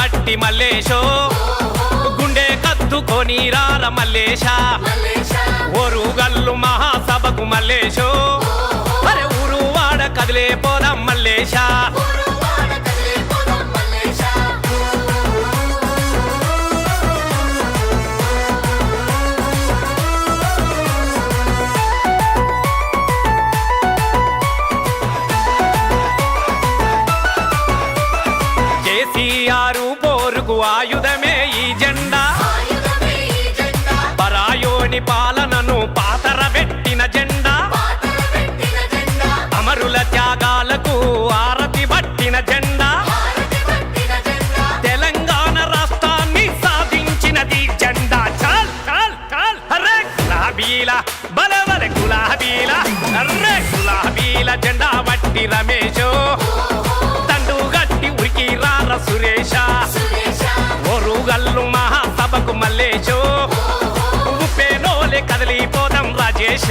బట్టి మల్లేశో. గుండె కత్తుకొని రార మల్లేశ. ఓరు గల్లు మహాసభకు మల్లేశో. అరే ఊరు వాడ కదిలే పోదాం మల్లేశా. కేసీఆర్ పోరుకు ఆయుధమే ఈ జెండా. పరాయోని పాలనను పాతర పెట్టిన జెండా. అమరుల త్యాగాలకు ఆరతి పట్టిన జెండా. తెలంగాణ రాష్ట్రాన్ని సాధించినది జెండా. చాల్ చాల్ చాల్. అరే గులాబీల బలవల గులాబీల. అర్రే గులాబీల జెండా వట్టి రమేష్ ఓరుగల్లు మహాసభకు మల్లేశో. ఉప్పేనోలే కదిలిపోదాం రాజేశ.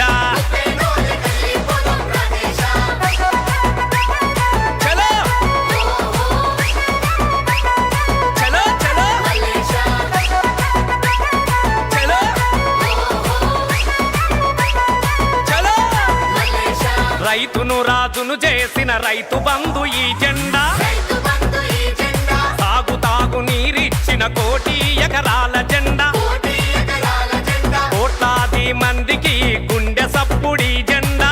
రైతును రాజును చేసిన రైతు బంధు ఈ జెండా. నీరిచ్చిన కోటి ఎకరాల జెండా. కోట్లాది మందికి గుండె సప్పుడి జెండా.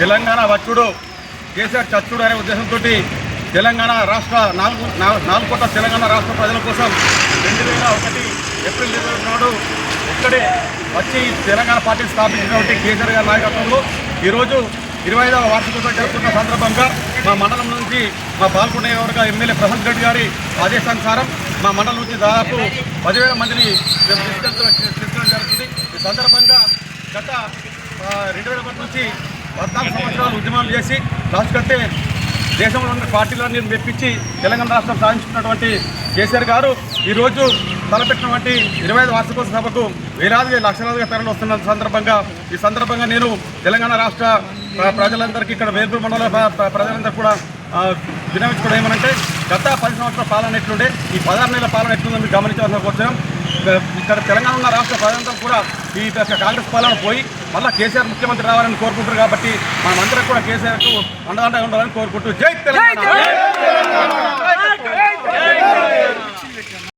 తెలంగాణ వచ్చుడు కేసీఆర్ చచ్చుడు అనే ఉద్దేశంతో తెలంగాణ రాష్ట్ర నాలుగు నాలుగు కోట్ల తెలంగాణ రాష్ట్ర ప్రజల కోసం రెండు వేల ఒకటి ఏప్రిల్ ఇరవై నాడు ఇక్కడే వచ్చి తెలంగాణ పార్టీ స్థాపించినటువంటి కేసీఆర్ గారి నాయకత్వంలో ఈరోజు ఇరవై ఐదవ వార్షికోత్సవం జరుపుకున్న సందర్భంగా మా మండలం నుంచి మా పాల్గొనే నియోజకవర్గ ఎమ్మెల్యే ప్రశాంత్ రెడ్డి గారి ఆదేశానుసారం మా మండలం నుంచి దాదాపు పదివేల మందిని మేము తీసుకెళ్ళడం జరుగుతుంది. ఈ సందర్భంగా గత రెండు వేల ఒకటి నుంచి పద్నాలుగు సంవత్సరాలు ఉద్యమాలు చేసి లాస్ట్ కట్టే దేశంలో ఉన్న పార్టీలన్నీ మెప్పించి తెలంగాణ రాష్ట్రం సాధించుకున్నటువంటి కేసీఆర్ గారు ఈరోజు తలపెట్టినటువంటి ఇరవై ఐదు వార్షికోత్సవ సభకు వేలాదిగా లక్షలాదిగా తరలి వస్తున్న సందర్భంగా ఈ సందర్భంగా నేను తెలంగాణ రాష్ట్ర ప్రజలందరికీ ఇక్కడ వేర్పూర్ మండల ప్రజలందరూ కూడా వినవించుకోవడం ఏమనంటే గత పది సంవత్సరాల పాలన ఎట్లుండే ఈ పదహారు నెలల పాలన ఎట్లుందో మీరు గమనించాల్సిన కోరుతున్నాం ఇక్కడ తెలంగాణ ఉన్న రాష్ట్ర ప్రజలందరూ కూడా ఈ కాంగ్రెస్ పాలన పోయి మళ్ళీ కేసీఆర్ ముఖ్యమంత్రి రావాలని కోరుకుంటారు కాబట్టి మనమందరం కూడా కేసీఆర్కు అండదండగా ఉండాలని కోరుకుంటూ జై తెలంగాణ!